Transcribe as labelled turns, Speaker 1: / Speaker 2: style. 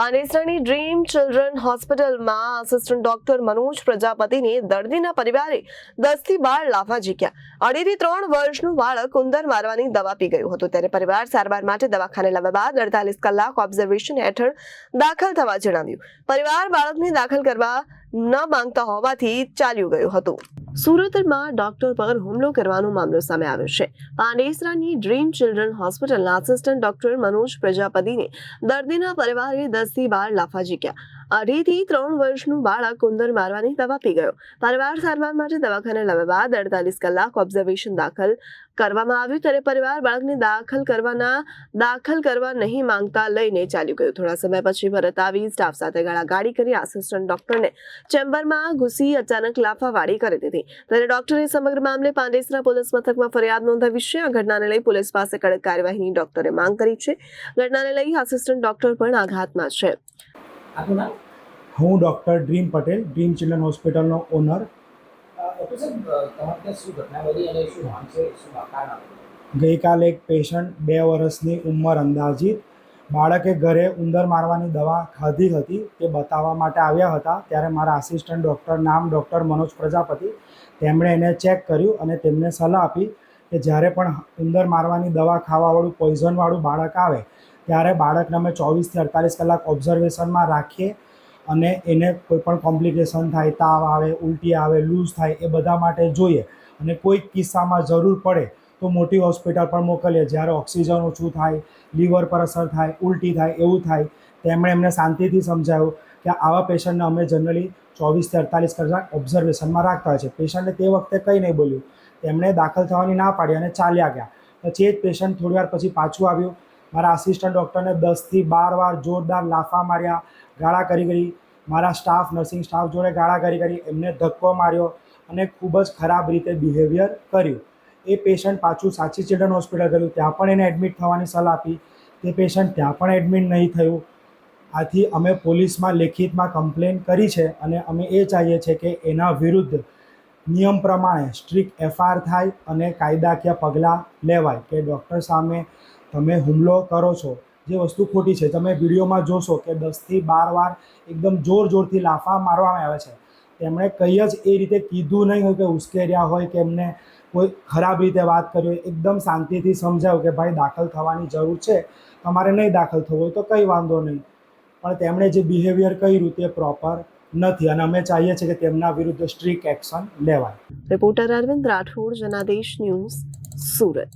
Speaker 1: પાનેસરાની dream children હોસ્પિટલમાં assistant doctor Manoj પ્રજાપતિને દર્દીના પરિવારે દસથી બાર લાફા ઝીક્યા. અઢીથી ત્રણ વર્ષનું બાળક ઉંદર મારવાની દવા પી ગયું હતું. ત્યારે પરિવાર સારવાર માટે દવાખાને લાવ્યા બાદ અડતાલીસ કલાક ઓબ્ઝર્વેશન હેઠળ દાખલ થવા જણાવ્યું. પરિવાર બાળકને દાખલ કરવા ન માંગતા હોવાથી ચાલ્યું ગયું હતું. સુરતમાં ડોક્ટર પર હુમલો કરવાનો મામલો સામે આવ્યો છે. પાંડેસરાની ડ્રીમ ચિલ્ડ્રન હોસ્પિટલના આસિસ્ટન્ટ ડોક્ટર મનોજ પ્રજાપતિને દર્દીના પરિવારે દસથી બાર લાફા ઝીક્યા અઢીથી ત્રણ વર્ષનું બાળક ઉંદર મારવાની દવા પી ગયો. પરિવાર સારવાર માટે દવાખાને લાવ્યા બાદ અડતાલીસ કલાક ઓબ્ઝર્વેશન દાખલ કરવામાં આવ્યું. ત્યારે પરિવાર બાળકને દાખલ કરવાના, દાખલ કરવા નહીં માંગતા લઈને ચાલ્યું ગયું. થોડા સમય પછી ભરત આવી સ્ટાફ સાથે ગાળાગાડી કરી આસિસ્ટન્ટ ડોક્ટરને ચેમ્બરમાં ઘૂસી અચાનક લાફાવાડી કરી દીધી. ત્યારે ડોક્ટરે સમગ્ર મામલે પાંડેસરા પોલીસ મથકમાં ફરિયાદ નોંધાવી છે. આ ઘટનાને લઈ પોલીસ પાસે કડક કાર્યવાહીની ડોક્ટરે માંગ કરી છે. ઘટનાને લઈ આસિસ્ટન્ટ ડોક્ટર પણ આઘાતમાં છે.
Speaker 2: આપનું નામ?
Speaker 3: હું doctor dream Patel dream children હોસ્પિટલનો ઓનર. ગઈકાલે એક પેશન્ટ બે વર્ષની ઉંમર અંદાજિત બાળકે ઘરે ઉંદર મારવાની દવા ખાધી હતી તે બતાવવા માટે આવ્યા હતા. ત્યારે મારા આસિસ્ટન્ટ ડૉક્ટર નામ ડૉક્ટર મનોજ પ્રજાપતિ તેમણે એને ચેક કર્યું અને તેમને સલાહ આપી કે જ્યારે પણ ઉંદર મારવાની દવા ખાવાવાળું પોઈઝનવાળું બાળક આવે ત્યારે બાળકને અમે ચોવીસથી અડતાલીસ કલાક ઓબ્ઝર્વેશનમાં રાખીએ અને એને કોઈ પણ કોમ્પ્લિકેશન થાય, તાવ આવે, ઉલટી આવે લૂઝ થાય એ બધા માટે જોઈએ. અને કોઈક કિસ્સામાં જરૂર પડે તો મોટી હોસ્પિટલ પર મોકલીએ. જ્યારે ઓક્સિજન ઓછું થાય લીવર પર અસર થાય, ઉલટી થાય, એવું થાય, તેમણે એમને શાંતિથી સમજાવ્યું કે આવા પેશન્ટને અમે જનરલી ચોવીસથી અડતાલીસ કલાક ઓબ્ઝર્વેશનમાં રાખતા હોય છે. પેશન્ટને તે વખતે કંઈ નહીં બોલ્યું. તેમણે દાખલ થવાની ના પાડી અને ચાલ્યા ગયા. પછી એ જ પેશન્ટ થોડી વાર પછી પાછું આવ્યું. મારા આસિસ્ટન્ટ ડૉક્ટરને દસથી બાર વાર જોરદાર લાફા માર્યા, ગાળા કરી કરી. મારા સ્ટાફ નર્સિંગ સ્ટાફ જોડે ગાળા કરી કરી એમને ધક્કો માર્યો અને ખૂબ જ ખરાબ રીતે બિહેવિયર કર્યું. એ પેશન્ટ પાછું સાચી ચિલ્ડ્રન હોસ્પિટલ કર્યું ત્યાં પણ એને એડમિટ થવાની સલાહ આપી. તે પેશન્ટ ત્યાં પણ એડમિટ નહીં થયું. આથી અમે પોલીસમાં લેખિતમાં કમ્પ્લેન કરી છે અને અમે એ ચાહીએ છીએ કે એના વિરુદ્ધ નિયમ પ્રમાણે સ્ટ્રિક્ટ એફઆર થાય અને કાયદાકીય પગલાં લેવાય કે ડૉક્ટર સામે તમે હુમલો કરો છો, જે વસ્તુ ખોટી છે, તમે વિડીયોમાં જોશો કે દસથી બાર વાર એકદમ જોર જોરથી લાફા મારવામાં આવે છે. તેમણે કંઈ જ એ રીતે કીધું નહીં હોય કે ઉશ્કેર્યા હોય, કે એમને કોઈ ખરાબ રીતે વાત કરી હોય. એકદમ શાંતિથી સમજાવ્યું કે ભાઈ દાખલ થવાની જરૂર છે. તમારે નહીં દાખલ થવું હોય તો કંઈ વાંધો નહીં. પણ તેમણે જે બિહેવિયર કર્યું તે પ્રોપર નથી અને અમે ચાહીએ છીએ કે તેમના વિરુદ્ધ સ્ટ્રિક્ટ એક્શન લેવાય.
Speaker 1: Reporter Arvind Rathod Janadesh news Surat